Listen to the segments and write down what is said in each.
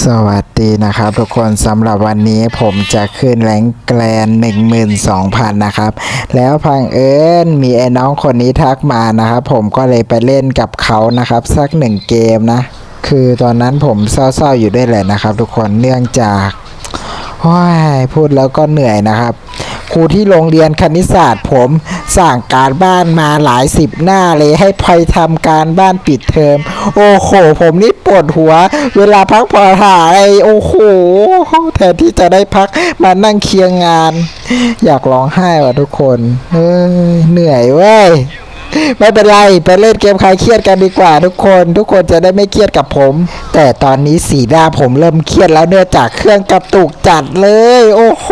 สวัสดีนะครับทุกคนสำหรับวันนี้ผมจะขึ้นแรงแกลน12,000 นะครับ แล้วพังเอิญมีไอ้น้องคนนี้ทักมานะครับผมก็เลยไปเล่นกับเขานะครับ สักหนึ่งเกมนะ คือตอนนั้นผมเศร้าๆอยู่ด้วยแหละนะครับ ทุกคนเนื่องจากโอ้ยพูดแล้วก็เหนื่อยนะครับ ครูที่โรงเรียนคณิตศาสตร์ผม สั่งการบ้านมาหลายสิบหน้าเลยให้พลอยทำการบ้านปิดเทอม โอ้โห ผมนี่ปวดหัว เวลาพักผ่อนหายโอ้โห แทนที่จะได้พักมานั่งเคลียงงาน อยากร้องไห้ว่ะทุกคน เอ้ยเหนื่อยเว้ย ไม่เป็นไรไปเล่นเกมคลายเครียดกันดีกว่าทุกคน ทุกคนจะได้ไม่เครียดกับผม แต่ตอนนี้สีหน้าผมเริ่มเครียดแล้วเนื่องจากเครื่องกระตุกจัดเลย โอ้โห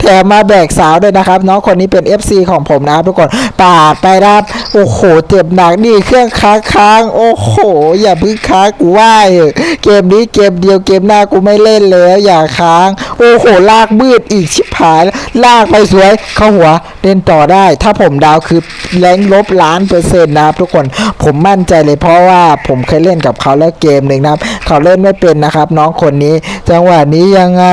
แถมมาแบกสาวด้วยนะครับน้องคนนี้เป็น FC ของผมนะครับทุกคนปาดไปนะครับโอ้โหเจ็บหนักนี่เครื่องค้างค้างโอ้โห อย่าพึ่งค้างกูไหวเถอะเกมนี้เกมเดียวเกมหน้ากูไม่เล่นแล้ว อย่าค้าง โอ้โหลากมืดอีกชิบหายลากไปสวยเข้าหัวเล่นต่อได้ ถ้าผมดาวคือแรงลบล้านเปอร์เซ็นต์นะครับทุกคนผมมั่นใจเลยเพราะว่าผมเคยเล่นกับเขาแล้วเกมหนึ่งนะครับ เขาเล่นไม่เป็นนะครับ น้องคนนี้ จังหวะนี้ยังไง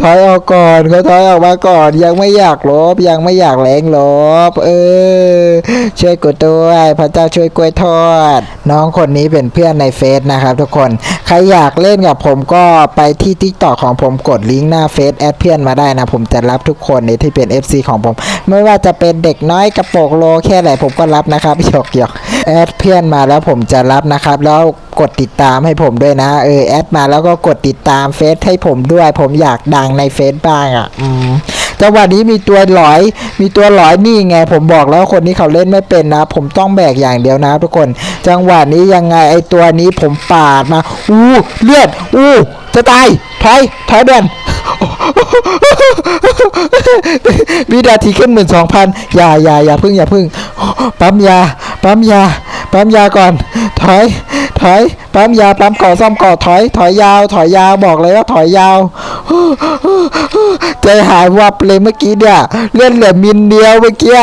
ถอยออกก่อนเขาถอยออกมาก่อน ยังไม่อยากลบยังไม่อยากแรงลบ เออ ช่วยกดด้วยพระเจ้าช่วยกล้วยทอด น้องคนนี้เป็นเพื่อนในเฟซนะครับ ทุกคน ใครอยากเล่นกับผมก็ไปที่ทิกตอกของผมกดลิงก์หน้าเฟซแอดเพื่อนมาได้นะ ผมจะรับทุกคนในที่เป็น FC ของผม ไม่ว่าจะเป็นเด็กน้อยกระโปรงโลแค่ไหนผมก็รับนะครับหยอกหยอกแอดเพื่อนมาแล้วผมจะรับนะครับ แล้วกดติดตามให้ผมด้วยนะเออแอดมาแล้วก็กดติดตามเฟซให้ผมด้วย ผมอยากดังในเฟซบ้างอะอืม จังหวะนี้มีตัวหลอย มีตัวหลอยนี่ไง ผมบอกแล้วคนนี้เขาเล่นไม่เป็นนะ ผมต้องแบกอย่างเดียวนะทุกคน จังหวะนี้ยังไงไอตัวนี้ผมปาดมา อู้เลือด อู้จะตายถอยถอยเดินวินาทีขึ้นหมื่นสองพันอย่าอย่าอย่าพึ่งอย่าพึ่ง ปั๊มยา ปั๊มยา ปั๊มยาก่อน ถอย ถอยปั๊มยาปั๊มก่อซ่อมก่อถอย ถอยยาว ถอยยาวบอกเลยว่าถอยยาวใจหายวับเลยเมื่อกี้เนี่ยเล่นเหลือมินเดียวเมื่อกี้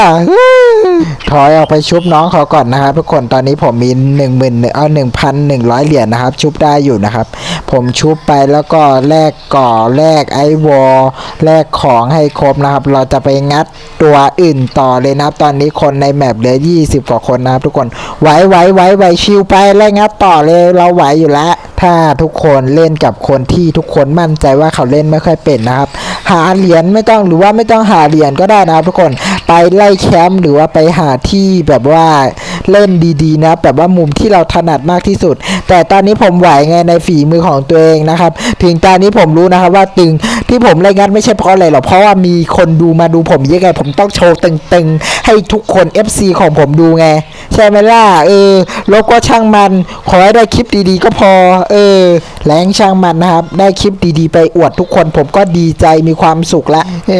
ถอยออกไปชุบน้องเขาก่อนนะครับทุกคนตอนนี้ผมมีหนึ่งหมื่นเอาหนึ่งพันหนึ่งร้อยเหรียญนะครับ ชุบได้อยู่นะครับ ผมชุบไปแล้วก็แลกก่อแลกไอวอลแลกของให้ครบนะครับ เราจะไปงัดตัวอื่นต่อเลยนะครับ ตอนนี้คนในแมปเหลือ20กว่าคนนะครับทุกคนไหวไหวไหวไหวชิวไปไล่งัดต่อเลยเราไหวอยู่แล้ว ถ้าทุกคนเล่นกับคนที่ทุกคนมั่นใจว่าเขาเล่นไม่ค่อยเป็นนะครับ หาเหรียญไม่ต้องหรือว่าไม่ต้องหาเหรียญก็ได้นะครับ ทุกคนไปไล่แคมป์หรือว่าไปหาที่แบบว่าเล่นดีๆนะแบบว่ามุมที่เราถนัดมากที่สุด แต่ตอนนี้ผมไหวไงในฝีมือของตัวเองนะครับ ถึงตอนนี้ผมรู้นะครับว่าตึงที่ผมไล่งัดไม่ใช่เพราะอะไรหรอกเพราะว่ามีคนดูมาดูผมเยอะไง ผมต้องโชว์ตึงๆ ให้ทุกคน FC ของผมดูไง ใช่ไหมล่ะ เออลบก็ช่างมัน ขอให้ได้คลิปดีๆ ก็พอ เออ แรงช่างมันนะครับ ได้คลิปดีๆ ไปอวดทุกคนผมก็ดีใจมีความสุขละเอ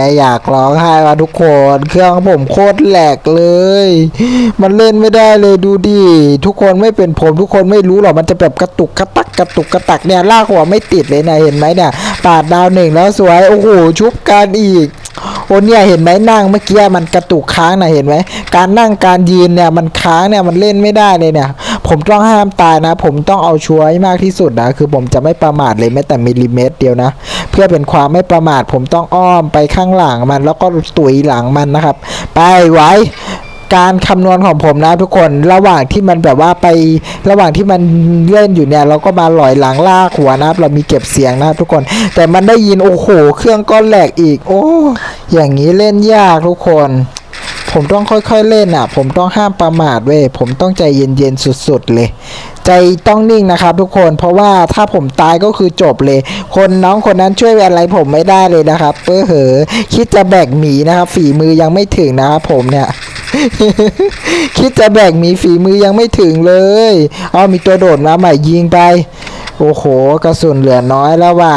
ออยากร้องไห้ว่ะทุกคนเครื่องผมโคตรแหลกเลย มันเล่นไม่ได้เลยดูดิทุกคนไม่เป็นผมทุกคนไม่รู้หรอกมันจะแบบกระตุกกระตักกระตุกกระตักเนี่ยลากหัวไม่ติดเลยนะเห็นนไหมเนี่ยปาดดาวหนึ่งแล้วสวยโอ้โหชุบกันอีกโอ้เนี่ยเห็นไหมนั่งเมื่อกี้มันกระตุกค้างนะเห็นไหมการนั่งการยืนเนี่ยมันค้างเนี่ยมันเล่นไม่ได้เลยเนี่ย ผมต้องห้ามตายนะ ผมต้องเอาชัวร์ให้มากที่สุดนะคือผมจะไม่ประมาทเลยแม้แต่มิลลิเมตรเดียวนะ เพื่อเป็นความไม่ประมาท ผมต้องอ้อมไปข้างหลังมัน แล้วก็ตุยหลังมันนะครับ ไปไว้ การคำนวณของผมนะทุกคนระหว่างที่มันแบบว่าไประหว่างที่มันเล่นอยู่เนี่ยเราก็มาหลอยหลังลากหัวนะครับ เรามีเก็บเสียงนะครับทุกคน แต่มันได้ยินโอ้โหเครื่องก็แหลกอีก โอ้อย่างนี้เล่นยากทุกคน ผมต้องค่อยๆเล่นอะ ผมต้องห้ามประมาทเว้ยผมต้องใจเย็นๆสุดๆเลยใจต้องนิ่งนะครับทุกคนเพราะว่าถ้าผมตายก็คือจบเลย คนน้องคนนั้นช่วยอะไรผมไม่ได้เลยนะครับเออเหอคิดจะแบกหมีนะครับ ฝีมือยังไม่ถึงนะครับผมเนี่ย คิดจะแบกหมีฝีมือยังไม่ถึงเลยเอมีตัวโดดมาใหม่ยิงไป โอ้โห กระสุนเหลือน้อยแล้วว่ะ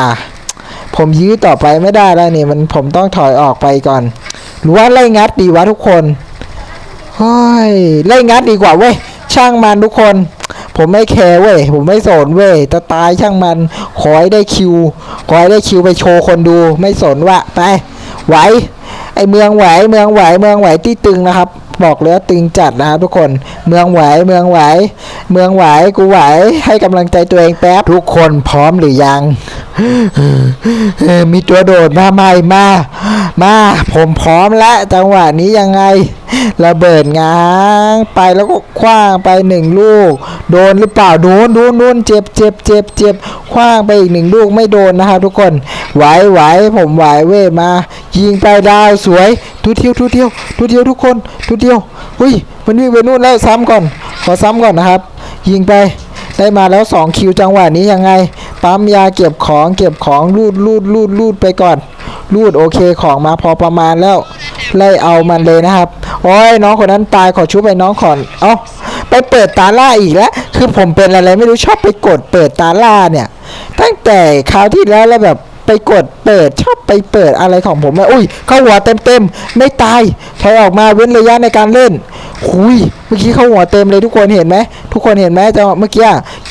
ผมยื้อต่อไปไม่ได้แล้วนี่มันผมต้องถอยออกไปก่อน หรือว่าไล่งัดดีวะทุกคนเฮ้ยไล่งัดดีกว่าเว้ยช่างมันทุกคน ผมไม่แคร์เว้ยผมไม่สนเว้ยจะตายช่างมันขอให้ได้คิวขอให้ได้คิวไปโชว์คนดูไม่สนว่าไปไหวไอเมืองไหวเมืองไหวเมืองไหวที่ตึงนะครับ บอกเลยว่าตึงจัดนะครับทุกคนเมืองไหวเมืองไหว เมืองไหวกูไหวให้กำลังใจตัวเองแป๊บทุกคนพร้อมหรือยังมีตัวโดดมาใหม่มา มา ผมพร้อมแล้วจังหวะนี้ยังไงระเบิดง้างไปแล้วก็คว้างไปหนึ่งลูก โดนหรือเปล่าโดนโดนโดนเจ็บเจ็บเจ็บเจ็บคว้างไปอีกหนึ่งลูกไม่โดนนะครับทุกคน ไหวไหวผมไหวเว้มา ยิงไปดาวสวย ทุเที่ยวทุเที่ยวทุเที่ยวทุกคนทุเที่ยวเฮ้ยมันวิ่งไปนู่นแล้วซ้ำก่อน ขอซ้ำก่อนนะครับ ยิงไปได้มาแล้ว 2 คิวจังหวะนี้ยังไง ปั๊มยาเก็บของเก็บของรูดรูดรูดรูดไปก่อนรูดโอเคของมาพอประมาณแล้ว ไล่เอามันเลยนะครับโอ้ยน้องคนนั้นตายขอชุบไปน้องขอนเอ้าไปเปิดตาล่าอีกแล้ว คือผมเป็นอะไรไม่รู้ชอบไปกดเปิดตาล่าเนี่ย ตั้งแต่คราวที่แล้วแล้วแบบ ไปกดเปิดชอบไปเปิดอะไรของผมอะอุ้ย เข้าหัวเต็มเต็มๆไม่ตายถอยออกมาเว้นระยะในการเล่นหุยเมื่อกี้เข้าหัวเต็มเลยทุกคนเห็นไหมทุกคนเห็นไหมจังหวะเมื่อกี้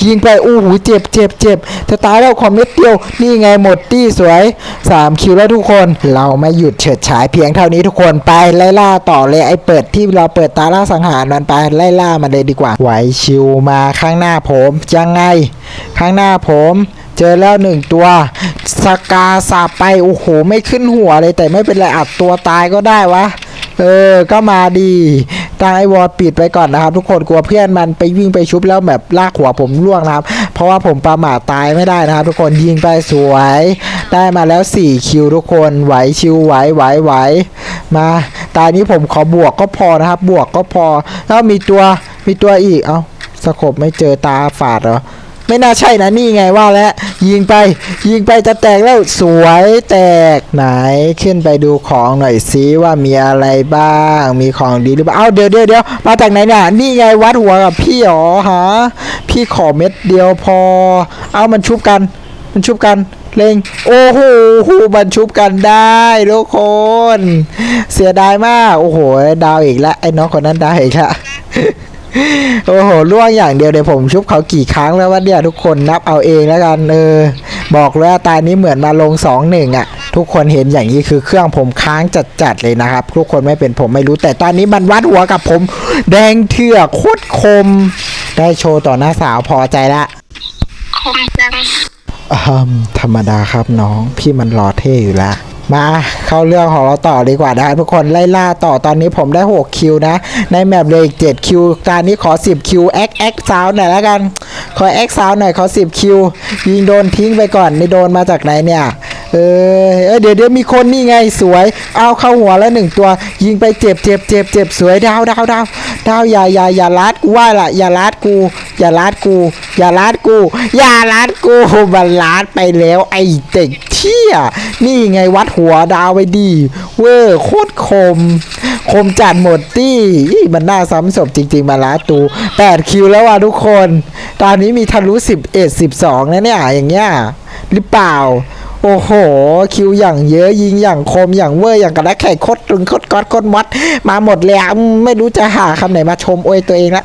ยิงไปอู้หูเจ็บเจ็บเจ็บจะตายแล้วคอมเม็ดเดียวนี่ไงหมดตี้สวยสามคิวแล้วทุกคน เราไม่หยุดเฉิดฉายเพียงเท่านี้ทุกคนไปไล่ล่าต่อเลยไอ้เปิดที่เราเปิดตาล่าสังหารมันไปไล่ล่ามันเลยดีกว่าไหวชิวมาข้างหน้าผมยังไง ข้างหน้าผม เจอแล้วหนึ่งตัวสกาสาบไป โอ้โห ไม่ขึ้นหัวเลย แต่ไม่เป็นไรอัดตัวตายก็ได้วะ เออ ก็มาดีตั้งไอวอลปิดไปก่อนนะครับ ทุกคนกลัวเพื่อนมันไปวิ่งไปชุบแล้วแบบลากหัวผมล่วงนะครับ เพราะว่าผมประมาทตายไม่ได้นะครับ ทุกคนยิงไปสวย ได้มาแล้ว 4 คิวทุกคนไหวชิวไหวไหวไหวมาตอนนี้ผมขอบวกก็พอนะครับ บวกก็พอแล้วมีตัวมีตัวอีกเอ้าสกบไม่เจอตาฝาดเหรอ ไม่น่าใช่นะนี่ไงว่าแล้วยิงไป ยิงไปจะแตกแล้วสวยแตกไหนขึ้นไปดูของหน่อยซิว่ามีอะไรบ้าง มีของดีหรือเปล่าเอ้าเดี๋ยวเดี๋ยวเดี๋ยวมาจากไหนเนี่ยนี่ไงวัดหัวกับพี่หรอฮะพี่ขอเม็ดเดียวพอ เอามันชุบกัน มันชุบกันเล็งโอ้โหมันชุบกันได้ทุกคน เสียดายมาก โอ้โห ดาวอีกแล้วไอ้น้องคนนั้นดาวอีกแล้ว โอ้โหล่วงอย่างเดียวเดี๋ยวผมชุบเขากี่ครั้งแล้ววะเนี่ยทุกคนนับเอาเองแล้วกันเออบอกเลยว่าตานี้เหมือนมาลงสองหนึ่งอะ ทุกคนเห็นอย่างนี้คือเครื่องผมค้างจัดๆเลยนะครับ ทุกคนไม่เป็นผมไม่รู้แต่ตอนนี้มันวัดหัวกับผม แดงเถือกโคตรคม ได้โชว์ต่อหน้าสาวพอใจละคมจังอืมธรรมดาครับน้อง พี่มันรอเท่อยู่แล้ว มาเข้าเรื่องของเราต่อดีกว่านะทุกคนไล่ล่าต่อตอนนี้ผมได้ 6 คิวนะ ในแมปเลยอีก 7 คิวการนี้ขอ 10 คิวแอ็กแอ็กซาวหน่อยแล้วกัน ขอแอ็กซาวหน่อยขอ 10 คิว ยิงโดนทิ้งไปก่อนนี่โดนมาจากไหนเนี่ย เออเอยเดี๋ยวเดี๋ยวมีคนนี่ไงสวย เอาเข้าหัวแล้วหนึ่งตัว ยิงไปเจ็บเจ็บเจ็บเจ็บสวยดาวดาวดาว ดาอย่าอย่าอย่าลัดกูว่าล่ะอย่าลัดกู อย่าลัดกู อย่าลัดกู อย่าลัดกูมันลัดไปแล้วไอ้เด็กเที่ยนี่ไงวัดหัวดาวไปดี เวอร์โคตรคม คมจัดหมดตี้มันน่าซ้ำศพจริง ๆ มาลาตู8คิวแล้วว่ะทุกคน ตอนนี้มีทะลุ11 12นะเนี่ยอย่างเงี้ยหรือเปล่า โอ้โห คิวอย่างเยอะยิงอย่างคมอย่างเวอร์อย่างกระแลกไข่โคตรตึงโคตรก๊อดโคตรมัด มาหมดเลยอะไม่รู้จะหาคำไหนมาชมโอยตัวเองละ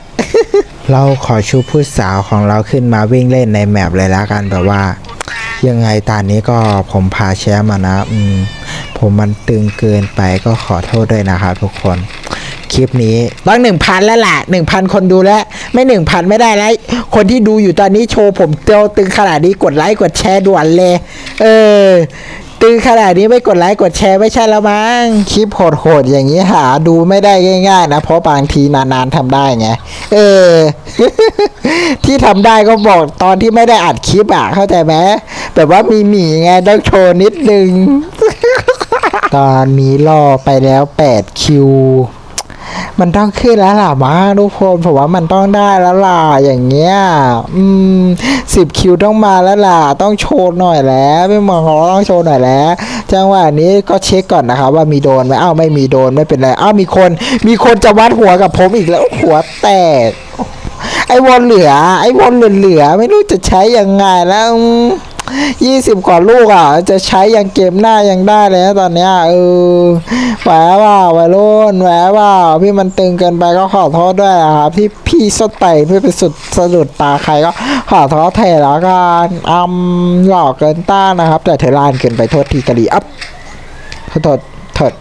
เราขอชูผู้สาวของเราขึ้นมาวิ่งเล่นในแมปเลยล้วกันแบบว่า ยังไงตอนนี้ก็ผมพาแชมป์มานะ อืม ผมมันตึงเกินไปก็ขอโทษด้วยนะครับทุกคน คลิปนี้ต้องหนึ่งพันแล้วแหละหนึ่งพันคนดูแล้ว ไม่หนึ่งพันไม่ได้แล้วคนที่ดูอยู่ตอนนี้โชว์ผมเตียวตึงขนาดนี้กดไลค์กดแชร์ด่วนเลย เออตึงขนาดนี้ไม่กดไลค์กดแชร์ไม่ใช่แล้วมั้งคลิปโหดๆอย่างนี้หาดูไม่ได้ง่ายๆ นะ เพราะบางทีนานๆทำได้ไงเออ ที่ทำได้ก็บอกตอนที่ไม่ได้อัดคลิปอะเข้าใจไหมแบบว่ามีหมีไงต้องโชว์นิดนึง ตอนนี้ล่อไปแล้ว8คิว มันต้องขึ้นแล้วล่ะมาทุกคนผมว่ามันต้องได้แล้วล่ะอย่างเงี้ยอืมสิบคิวต้องมาแล้วล่ะต้องโชว์หน่อยแล้วพี่มอเขาต้องโชว์หน่อยแล้ว จังหวะนี้ก็เช็คก่อนนะครับว่ามีโดนไหมอ้าวไม่มีโดนไม่เป็นไรอ้าวมีคน มีคนจะวัดหัวกับผมอีกแล้วหัวแตกไอ้วอลเหลือ ไอ้วอลเหลือ ไม่รู้จะใช้ยังไงแล้ว ยี่สิบกว่าลูกอะ จะใช้ยังเกมหน้ายังได้เลยนะตอนเนี้ยเออแหวว่าวัยรุ่นแหวว่าพี่มันตึงเกินไปก็ขอโทษด้วยนะครับที่พี่สดไตพี่ไปสุดสะดุดตาใครก็ขอโทษเทนแล้วกันอืมหลอกเกินต้านนะครับ แต่เธอลานเกินไปโทษทีกะดีอัพโทษโทษโทษ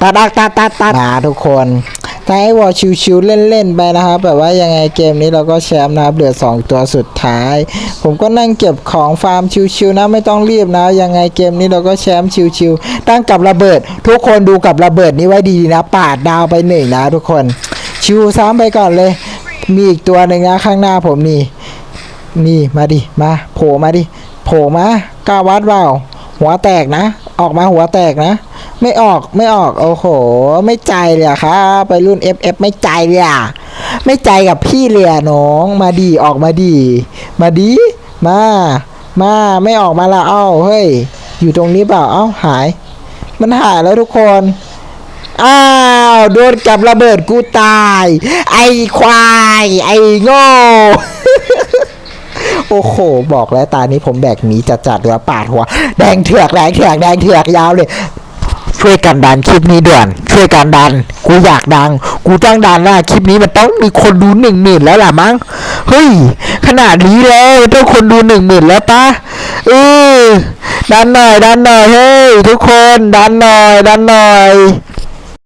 ตัดตัดตัดตัดตัดมาทุกคน ท้ายวอลชิวๆเล่นๆไปนะครับ แบบว่ายังไงเกมนี้เราก็แชมป์นะครับเหลือ 2 ตัวสุดท้าย ผมก็นั่งเก็บของฟาร์มชิวๆนะไม่ต้องรีบนะ ยังไงเกมนี้เราก็แชมป์ชิวๆตั้งกับระเบิด ทุกคนดูกับระเบิดนี้ไว้ดีนะ ปาดดาวไปหนึ่งนะทุกคน ชิวซ้ำไปก่อนเลย มีอีกตัวหนึ่งนะข้างหน้าผมนี่ นี่มาดิมาโผล่มาดิโผล่มากล้าวัดเปล่าหัวแตกนะ ออกมาหัวแตกนะ ไม่ออกไม่ออกโอ้โห ไม่ใจเลยครับไปรุ่น FF ไม่ใจเลยอะไม่ใจกับพี่เลยอะน้องมาดีออกมาดี มาดีมา มาไม่ออกมาละเอ้าเฮ้ย อยู่ตรงนี้เปล่าเอ้าหาย มันหายแล้วทุกคนอ้าวโดนกับระเบิดกูตาย ไอ้ควาย ไอ้โง่โอ้โห บอกแล้วตานี้ผมแบกหนีจัดจัดๆหัวปาดหัว แดงเถือกแดงเถือกแดงเถือกยาวเลย ช่วยกันดันคลิปนี้ด่วน ช่วยกันดัน กูอยากดัง กูต้องดันว่าคลิปนี้มันต้องมีคนดูหนึ่งหมื่นแล้วล่ะมั้ง เฮ้ย ขนาดนี้แล้วต้องคนดูหนึ่งหมื่นแล้วปะเออดันหน่อย ดันหน่อย เฮ้ย ทุกคน ดันหน่อย ดันหน่อย